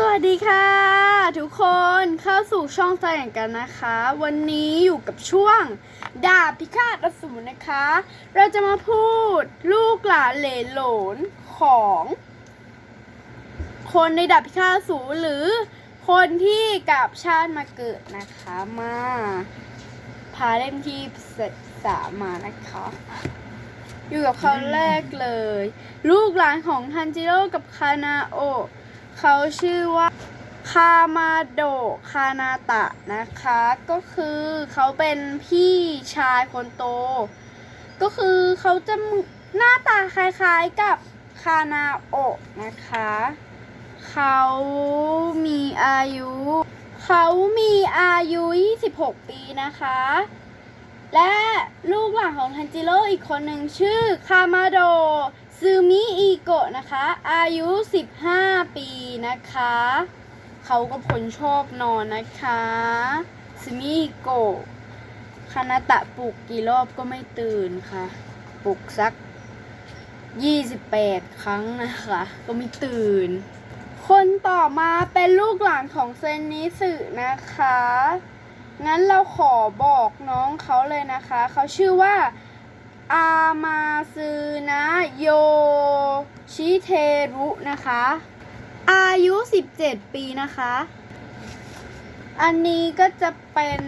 สวัสดีค่ะ ทุกคนเข้าสู่ช่องแห่งกันนะคะ วันนี้อยู่กับช่วงดาบพิฆาตอสูรนะคะ เราจะมาพูดลูกหลานเหลนหลนของ คนในดาบพิฆาตอสูรหรือคนที่กลับชาติมาเกิดนะคะมาพาเล่มที่สามมานะคะ อยู่กับเขาแรกเลย ลูกหลานของทันจิโร่กับคานาโอะ เขาชื่อว่าคามาโดคานาตะนะคะ ก็คือเขาเป็นพี่ชายคนโต ก็คือเขาจะหน้าตาคล้ายๆกับคานาโอะนะคะ เขามีอายุ เขามีอายุ 26 ปีนะคะ และลูกหลานของทันจิโร่อีกคนหนึ่งชื่อคามาโด ซึมิอิโกะนะคะ อายุ 15 ปีนะคะ เขาก็ผลชอบนอนนะคะซึมิอิโกะคานาตะปลุกกี่รอบก็ไม่ตื่นค่ะ ปลุกสัก 28 ครั้งนะคะ ก็ไม่ตื่น คนต่อมาเป็นลูกหลานของเซนนิสึนะคะ งั้นเราขอบอกน้องเขาเลยนะคะ เขาชื่อว่า อามาซึนะโยชิเทรุนะคะ อายุ 17 ปีนะคะ อันนี้ก็จะเป็น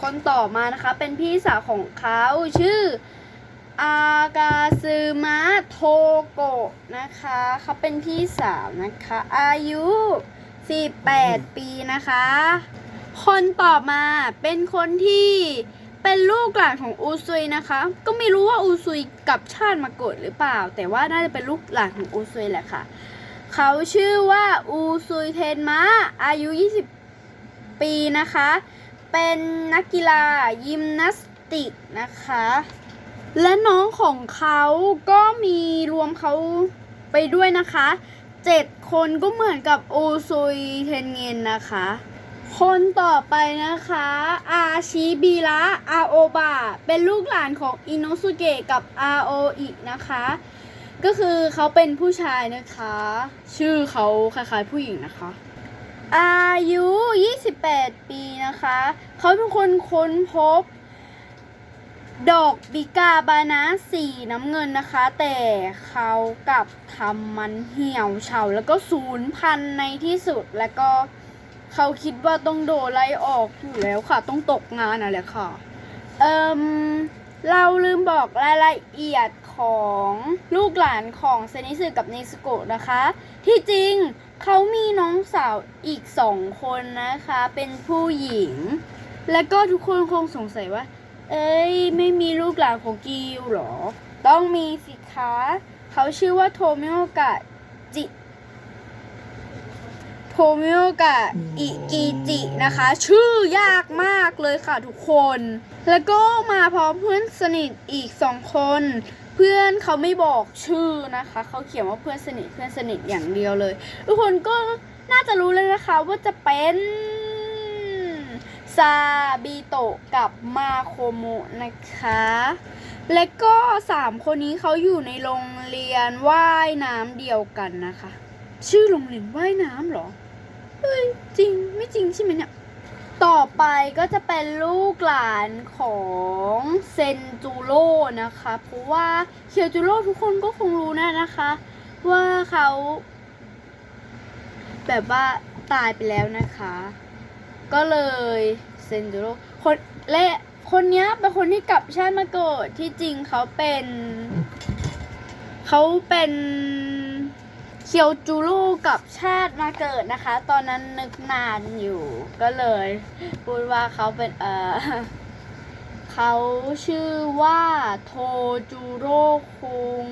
คนต่อมานะคะ เป็นพี่สาวของเขาชื่อ อากาซึมะโทโกะนะคะ เขาเป็นพี่สาวนะคะ อายุ 18 ปีนะคะ คนต่อมาเป็นคนที่ เป็นลูกหลานของอูซุยนะคะ ก็ไม่รู้ว่าอูซุยกับชาติมาเกิดหรือเปล่า แต่ว่าน่าจะเป็นลูกหลานของอูซุยแหละค่ะ เขาชื่อว่าอูซุยเทนมะอายุ 20 ปีนะคะ เป็นนักกีฬายิมนาสติกนะคะ และน้องของเขาก็มีรวมเขาไปด้วยนะคะเจ็ดคนก็เหมือนกับอูซุยเทนเงินนะคะ คนต่อไปนะคะ อาชิบิระอาโอบะเป็นลูกหลานของอินโนสุเกะกับอาโออินะคะ ก็คือเขาเป็นผู้ชายนะคะ ชื่อเขาคล้ายๆผู้หญิงนะคะ อายุ 28 ปีนะคะ เขาเป็นคนค้นพบ ดอกบิกาบานะสีน้ำเงินนะคะ แต่เขากลับทำมันเหี่ยวเฉาแล้วก็สูญพันธุ์ในที่สุดแล้วก็เเขาคิดว่าต้องโดนไล่ออกอยู่แล้วค่ะ ต้องตกงานอะไรค่ะ เอิมเราลืมบอกรายละเอียดของลูกหลานของเซนิสึกับเนสโกะนะคะ ที่จริงเขามีน้องสาวอีกสองคนนะคะ เป็นผู้หญิง แล้วก็ทุกคนคงสงสัยว่า เอ้ยไม่มีลูกหลานของกิวหรอ ต้องมีสิคะเขาชื่อว่าโทมิโอกะจิ มิโอกะอิกิจินะคะ ชื่อยากมากเลยค่ะทุกคน แล้วก็มาพร้อมเพื่อนสนิทอีกสองคน เพื่อนเขาไม่บอกชื่อนะคะ เขาเขียนว่าเพื่อนสนิทเพื่อนสนิทอย่างเดียวเลย ทุกคนก็น่าจะรู้เลยนะคะว่าจะเป็นซาบิโตะกับมาโคโมะนะคะ และก็สามคนนี้เขาอยู่ในโรงเรียนว่ายน้ำเดียวกันนะคะ ชื่อโรงเรียนว่ายน้ำเหรอ เฮ้ยจริงไม่จริงใช่ไหมเนี่ย ต่อไปก็จะเป็นลูกหลานของเซนจูโร่นะคะ เพราะว่าเคียวจูโร่ทุกคนก็คงรู้แน่นะคะ ว่าเขา แบบว่าตายไปแล้วนะคะ ก็เลยเซนจูโร่คนและคนนี้เป็นคนที่กลับชาติมาเกิดที่จริงเขาเป็น เขาเป็น เคียวจูร่กับชาติมาเกิดนะคะ ตอนนั้นนึกนานอยู่ก็เลย พูดว่าเขาเป็นเออเขาชื่อว่าโทจูโร่คุง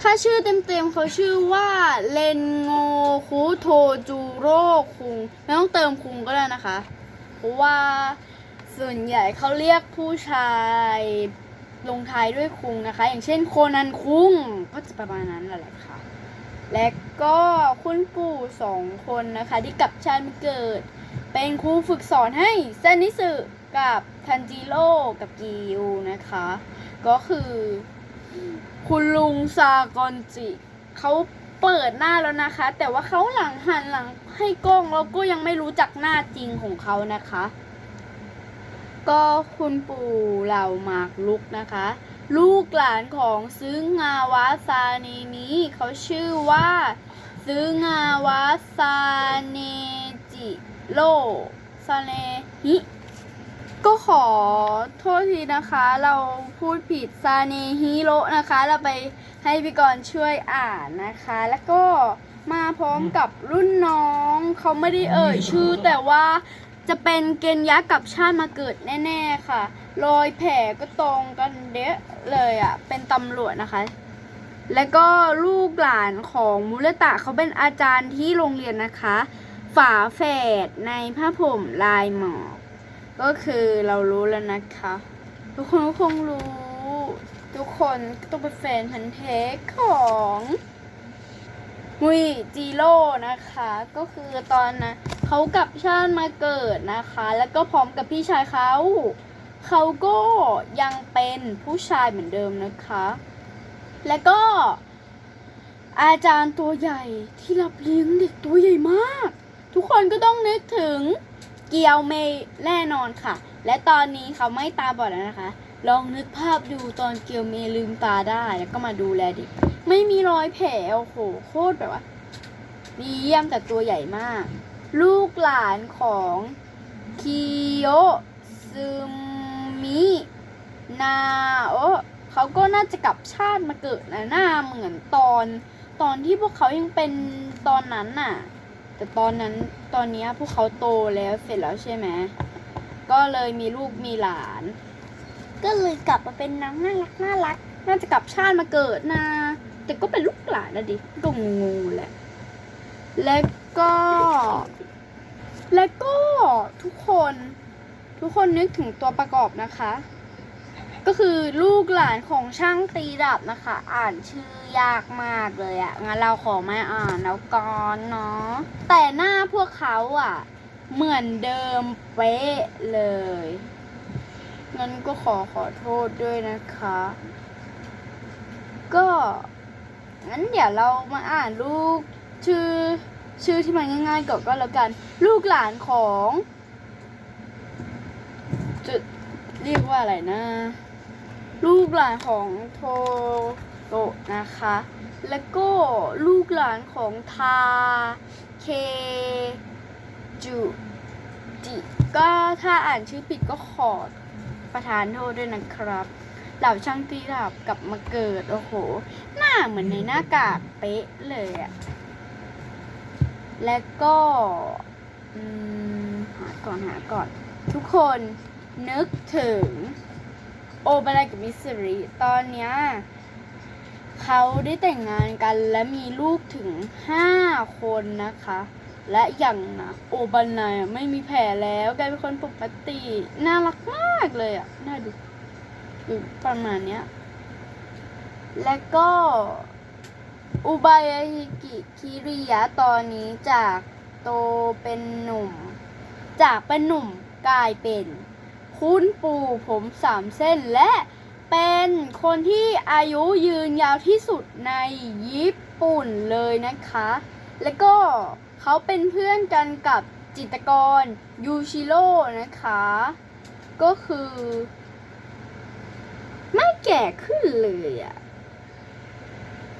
ถ้าชื่อเต็มๆเขาชื่อว่าเลนโงคุโทจูโร่คุง ไม่ต้องเติมคุงก็ได้นะคะ เพราะว่าส่วนใหญ่เขาเรียกผู้ชาย ลงท้ายด้วยคุงนะคะ อย่างเช่นโคนันคุงก็จะประมาณนั้นแหละค่ะ และก็คุณปู่สองคนนะคะที่กลับชาติมาเกิด เป็นครูฝึกสอนให้เซนิสึกับทันจิโร่กับกิวนะคะ ก็คือ คุณลุงซากอนจิเขาเปิดหน้าแล้วนะคะ แต่ว่าเขาหลังหันหลังให้กล้องแล้วก็ยังไม่รู้จักหน้าจริงของเขานะคะ ก็คุณปู่เหล่าหมากลุกนะคะ ลูกหลานของซึ้งงาวะซาเนนี้เขาชื่อว่าซึ้งงาวะซาเนจิโรซาเนฮิก็ขอโทษทีนะคะ เราพูดผิดซาเนฮิโรนะคะ เราไปให้พี่กรณ์ช่วยอ่านนะคะ แล้วก็มาพร้อมกับรุ่นน้องเขาไม่ได้เอ่ยชื่อแต่ว่า จะเป็นเกณฑ์ยักษ์กับชาติมาเกิดแน่ๆค่ะ รอยแผลก็ตรงกันเดะเลยอะ่ะ เป็นตำรวจนะคะ แล้วก็ลูกหลานของมูลตะเขาเป็นอาจารย์ที่โรงเรียนนะคะ ฝาแฝดในผ้าผมลายหมอก ก็คือเรารู้แล้วนะคะ ทุกคนก็คงรู้ ทุกคนก็ต้องเป็นแฟนพันธ์แท้ของมุยจีโร่นะคะ ก็คือตอนนะ เขากลับชาติมาเกิดนะคะ แล้วก็พร้อมกับพี่ชายเขาเขาก็ยังเป็นผู้ชายเหมือนเดิมนะคะ แล้วก็อาจารย์ตัวใหญ่ที่รับเลี้ยงเด็กตัวใหญ่มาก ทุกคนก็ต้องนึกถึงเกียวเมย์แน่นอนค่ะ และตอนนี้เขาไม่ตาบอดแล้วนะคะ ลองนึกภาพดูตอนเกียวเมย์ลืมตาได้แล้วก็มาดูแลเด็กไม่มีรอยแผลโอ้โหโคตรแบบว่าดีเยี่ยมแต่ตัวใหญ่มาก ลูกหลานของคิโยซึมินาโอเขาก็น่าจะกลับชาติมาเกิดนะหน้าเหมือนตอนตอนที่พวกเขายังเป็นตอนนั้นน่ะ แต่ตอนนั้นตอนนี้พวกเขาโตแล้วเสร็จแล้วใช่ไหมก็เลยมีลูกมีหลาน ก็เลยกลับมาเป็นนางน่ารักน่ารัก น่าจะกลับชาติมาเกิดนะ แต่ก็เป็นลูกหลานนะดิก็งงแหละ และก็และก็ ทุกคนทุกคนนึกถึงตัวประกอบนะคะ ก็คือลูกหลานของช่างตีดับนะคะ อ่านชื่อยากมากเลยอะงั้นเราขอไม่อ่านแล้วก่อนเนาะแต่หน้าพวกเขาอะเหมือนเดิมเป๊ะเลยงั้นก็ขอขอโทษด้วยนะคะ ก็งั้นเดี๋ยวเรามาอ่านลูกชื่อชื่อที่มันง่ายๆก่อนก็แล้วกัน ลูกหลานของ จะเรียกว่าอะไรนะ ลูกหลานของโทโตนะคะ แล้วก็ลูกหลานของทาเคจูจิก็ถ้าอ่านชื่อผิดก็ขอประทานโทษด้วยนะครับเหล่าช่างตีดับกลับมาเกิด โอ้โห หน้าเหมือนในหน้ากากเป๊ะเลยอะและก็อืมหาก่อนหาก่อน ทุกคน นึกถึงโอบารายกับมิสซิริตอนเนี้ยเขาได้แต่งงานกันและมีลูกถึงห้าคนนะคะ และอย่างนะโอบานายไม่มีแผลแล้วกลายเป็นคนปกติ น่ารักมากเลยอะ น่าดูอยู่ประมาณเนี้ย และก็อุบายาฮิกิคิริยะตอนนี้จากโตเป็นหนุ่ม จากเป็นหนุ่มกลายเป็น คุณปู่ผมสามเส้นและเป็นคนที่อายุยืนยาวที่สุดในญี่ปุ่นเลยนะคะ แล้วก็เขาเป็นเพื่อนกันกับจิตกรยูชิโร่นะคะ ก็คือ ไม่แก่ขึ้นเลยอะ่ะ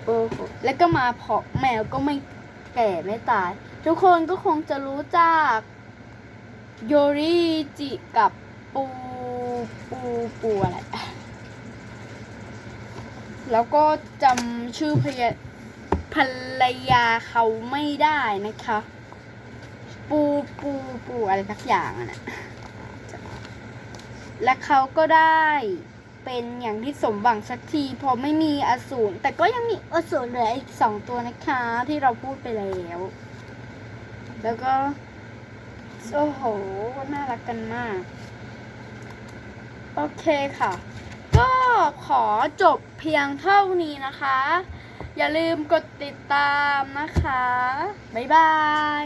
โอ้โหแล้วก็มาเพาะแมวก็ไม่แก่ไม่ตาย ทุกคนก็คงจะรู้จักโยริจิกับ ปู ปูปูอะไร แล้วก็จำชื่อพยาภรรยาเขาไม่ได้นะคะ ปูปูปูอะไรสักอย่างอะนะและเขาก็ได้เป็นอย่างที่สมหวังสักทีพอไม่มีอสูรแต่ก็ยังมีอสูรเหลืออีกสองตัวนะคะ ที่เราพูดไปแล้ว แล้วก็ โอ้โห น่ารักกันมาก โอเคค่ะ ก็ขอจบเพียงเท่านี้นะคะ อย่าลืมกดติดตามนะคะ บ๊ายบาย